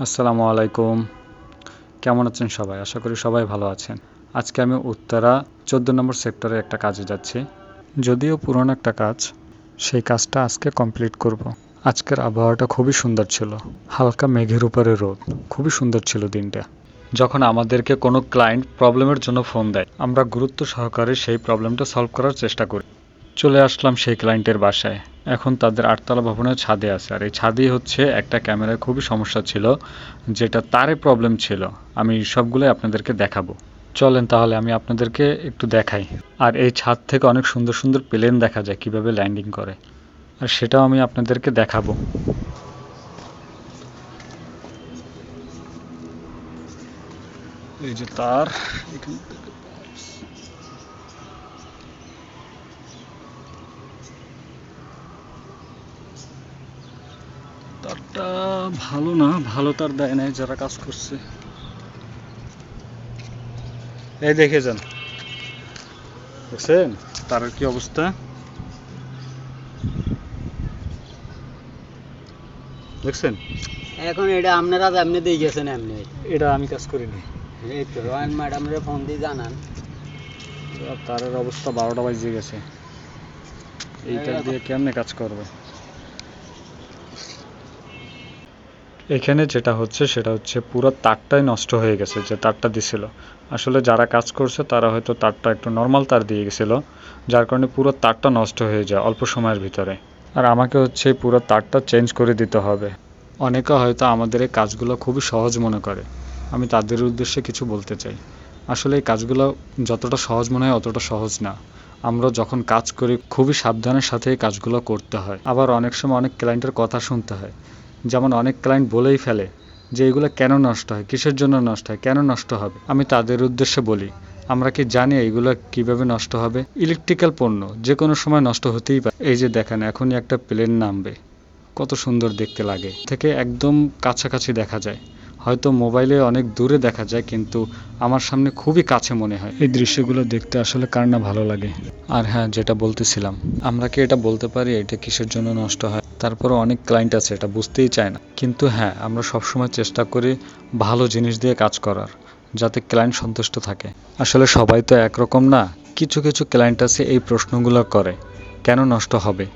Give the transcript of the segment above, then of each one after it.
আসসালামু আলাইকুম। কেমন আছেন সবাই? আশা করি সবাই ভালো আছেন। আজকে আমি উত্তরা চোদ্দ নম্বর সেক্টরে একটা কাজে যাচ্ছি। যদিও পুরনো একটা কাজ, সেই কাজটা আজকে কমপ্লিট করব। আজকের আবহাওয়াটা খুবই সুন্দর ছিল। হালকা মেঘের উপরে রোদ। খুবই সুন্দর ছিল দিনটা। যখন আমাদেরকে কোনো ক্লায়েন্ট প্রবলেমের জন্য ফোন দেয়, আমরা গুরুত্ব সহকারে সেই প্রবলেমটা সলভ করার চেষ্টা করি। চলে আসলাম সেই ক্লায়েন্টের বাসায়। এখন তাদের আটতলা ভবনের ছাদে আছে। আর এই ছাদেই হচ্ছে একটা ক্যামেরায় খুবই সমস্যা ছিল, যেটা তারে প্রবলেম ছিল। আমি সবগুলোই আপনাদেরকে দেখাবো। চলেন তাহলে আমি আপনাদেরকে একটু দেখাই। আর এই ছাদ থেকে অনেক সুন্দর সুন্দর প্লেন দেখা যায়, কীভাবে ল্যান্ডিং করে। আর সেটাও আমি আপনাদেরকে দেখাবো। এই যে তার, এখান তারটা ভালো না ভালো তার দেয় নাই যারা কাজ করছে। এই দেখে যান। দেখছেন? তারের কি অবস্থা? দেখছেন? এখন এটা আপনারা আপনি দিয়ে গেছেন এমনি। এটা আমি কাজ করিনি। এই তো রয়্যাল ম্যাডামরে ফোন দিয়ে জানান। তারের অবস্থা বারোটা বাজে গেছে। এইটা দিয়ে কেমনে কাজ করবে? এখানে যেটা হচ্ছে, সেটা হচ্ছে পুরো তারটাই নষ্ট হয়ে গেছে, যে তারটা দিছিল। আসলে যারা কাজ করছে, তারা হয়তো তারটা একটু নর্মাল তার দিয়ে গেছিল, যার কারণে পুরো তারটা নষ্ট হয়ে যায় অল্প সময়ের ভিতরে। আর আমাকে হচ্ছে পুরো তারটা চেঞ্জ করে দিতে হবে। অনেকে হয়তো আমাদের এই কাজগুলো খুবই সহজ মনে করে। আমি তাদের উদ্দেশ্যে কিছু বলতে চাই। আসলে এই কাজগুলো যতটা সহজ মনে হয়, অতটা সহজ না। আমরা যখন কাজ করি, খুবই সাবধানের সাথে এই কাজগুলো করতে হয়। আবার অনেক সময় অনেক ক্লায়েন্টের কথা শুনতে হয়। যেমন অনেক ক্লায়েন্ট বলেই ফেলে যে এগুলো কেন নষ্ট হয়, কিসের জন্য নষ্ট হয়, কেন নষ্ট হবে? আমি তাদের উদ্দেশ্যে বলি, আমরা কি জানি এগুলো কীভাবে নষ্ট হবে? ইলেকট্রিক্যাল পণ্য যে কোনো সময় নষ্ট হতেই পারে। এই যে দেখেন, এখনই একটা প্লেন নামবে। কত সুন্দর দেখতে লাগে। থেকে একদম কাছাকাছি দেখা যায়। হয়তো মোবাইলে অনেক দূরে দেখা যায় কিন্তু আমার সামনে খুবই কাছে মনে হয়। এই দৃশ্যগুলো দেখতে আসলে কার না ভালো লাগে? আর হ্যাঁ যেটা বলতেছিলাম আমরা কি এটা বলতে পারি? এটা কিসের জন্য নষ্ট হয়? তারপরে অনেক ক্লায়েন্ট আছে এটা বুঝতেই চায় না। কিন্তু হ্যাঁ আমরা সবসময় চেষ্টা করি ভালো জিনিস দিয়ে কাজ করার যাতে ক্লায়েন্ট সন্তুষ্ট থাকে। আসলে সবাই তো একরকম না। কিছু কিছু ক্লায়েন্ট আছে এই প্রশ্নগুলো করে কেন নষ্ট হবে?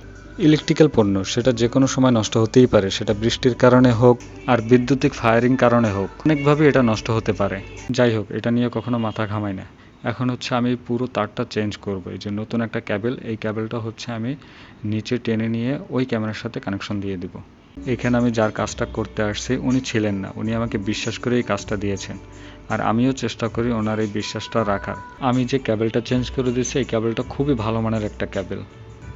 ইলেকট্রিক্যাল পণ্য, সেটা যে কোনো সময় নষ্ট হতেই পারে, সেটা বৃষ্টির কারণে হোক আর বৈদ্যুতিক ফায়ারিং কারণে হোক অনেকভাবে এটা নষ্ট হতে পারে। যাই হোক, এটা নিয়ে কখনো মাথা ঘামাই না। এখন হচ্ছে আমি পুরো তারটা চেঞ্জ করব, এই যে নতুন একটা ক্যাবেল, এই ক্যাবেলটা হচ্ছে আমি নিচে টেনে নিয়ে ওই ক্যামেরার সাথে কানেকশন দিয়ে দিব। এখানে আমি যার কাজটা করতে আসছি, উনি ছিলেন না, উনি আমাকে বিশ্বাস করে এই কাজটা দিয়েছেন। আর আমিও চেষ্টা করি ওনার এই বিশ্বাসটা রাখার। আমি যে ক্যাবেলটা চেঞ্জ করে দিয়েছি, এই ক্যাবেলটা খুবই ভালো মানের একটা ক্যাবেল।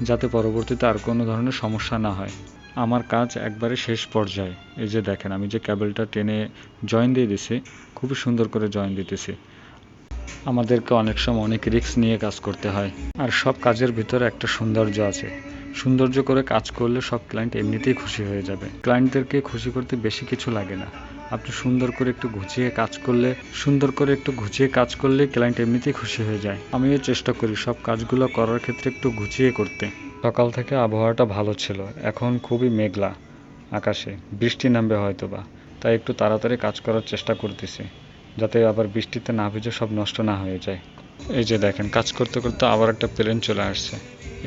যাতে পরবর্তীতে আর কোনো ধরনের সমস্যা না হয়। আমার কাজ একবারে শেষ পর্যায়ে। এই যে দেখেন, আমি যে ক্যাবেলটা টেনে জয়েন দিয়ে দিছি খুবই সুন্দর করে জয়েন দিতেছি। আমাদেরকে অনেক সময় অনেক রিস্ক নিয়ে কাজ করতে হয়। আর সব কাজের ভিতরে একটা সৌন্দর্য আছে। সৌন্দর্য করে কাজ করলে সব ক্লায়েন্ট এমনিতেই খুশি হয়ে যাবে। ক্লায়েন্টদেরকে খুশি করতে বেশি কিছু লাগে না। আপনি সুন্দর করে একটু গুছিয়ে কাজ করলে, সুন্দর করে একটু গুছিয়ে কাজ করলে ক্লায়েন্ট এমনিতেই খুশি হয়ে যায়। আমিও চেষ্টা করি সব কাজগুলো করার ক্ষেত্রে একটু গুছিয়ে করতে। সকাল থেকে আবহাওয়াটা ভালো ছিল, এখন খুবই মেঘলা আকাশে, বৃষ্টি নামবে হয়তো বা তাই একটু তাড়াতাড়ি কাজ করার চেষ্টা করতেছি, যাতে আবার বৃষ্টিতে না ভিজে সব নষ্ট না হয়ে যায়। এই যে দেখেন, কাজ করতে করতে আবার একটা প্লেন চলে আসছে।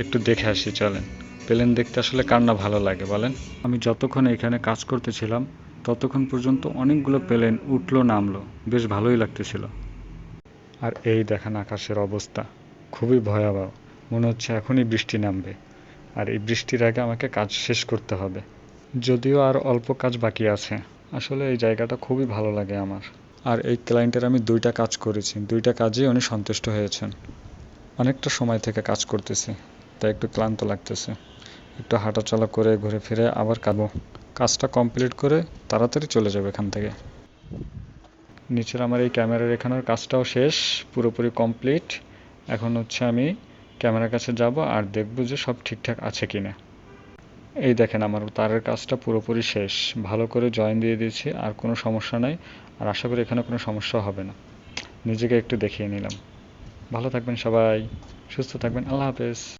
একটু দেখে আসি, চলেন। প্লেন দেখতে আসলে কার না ভালো লাগে, বলেন। আমি যতক্ষণ এখানে কাজ করতেছিলাম ততক্ষণ পর্যন্ত অনেকগুলো প্লেন উঠল, নামলো। বেশ ভালোই লাগতেছিল। আর এই দেখেন আকাশের অবস্থা। খুবই ভয়াবহ। মনে হচ্ছে এখনই বৃষ্টি নামবে। আর এই বৃষ্টির আগে আমাকে কাজ শেষ করতে হবে। যদিও আর অল্প কাজ বাকি আছে। আসলে এই জায়গাটা খুবই ভালো লাগে আমার। আর এই ক্লায়েন্টের আমি দুইটা কাজ করেছি। দুইটা কাজেই উনি সন্তুষ্ট হয়েছেন। অনেকটা সময় থেকে কাজ করতেছি। তাই একটু ক্লান্ত লাগতেছে। একটু হাঁটাচলা করে ঘুরে ফিরে আবার কাঁদবো কাজটা কমপ্লিট করে তাড়াতাড়ি চলে যাবে এখান থেকে। নিচের আমার এই ক্যামেরার এখানের কাজটাও শেষ, পুরোপুরি কমপ্লিট। এখন হচ্ছে আমি ক্যামেরার কাছে যাব আর দেখব যে সব ঠিকঠাক আছে কি না এই দেখেন আমার তারের কাজটা পুরোপুরি শেষ। ভালো করে জয়েন দিয়ে দিয়েছি, আর কোনো সমস্যা নাই। আর আশা করি এখানে কোনো সমস্যা হবে না। নিজেকে একটু দেখিয়ে নিলাম। ভালো থাকবেন সবাই, সুস্থ থাকবেন, আল্লাহ হাফেজ।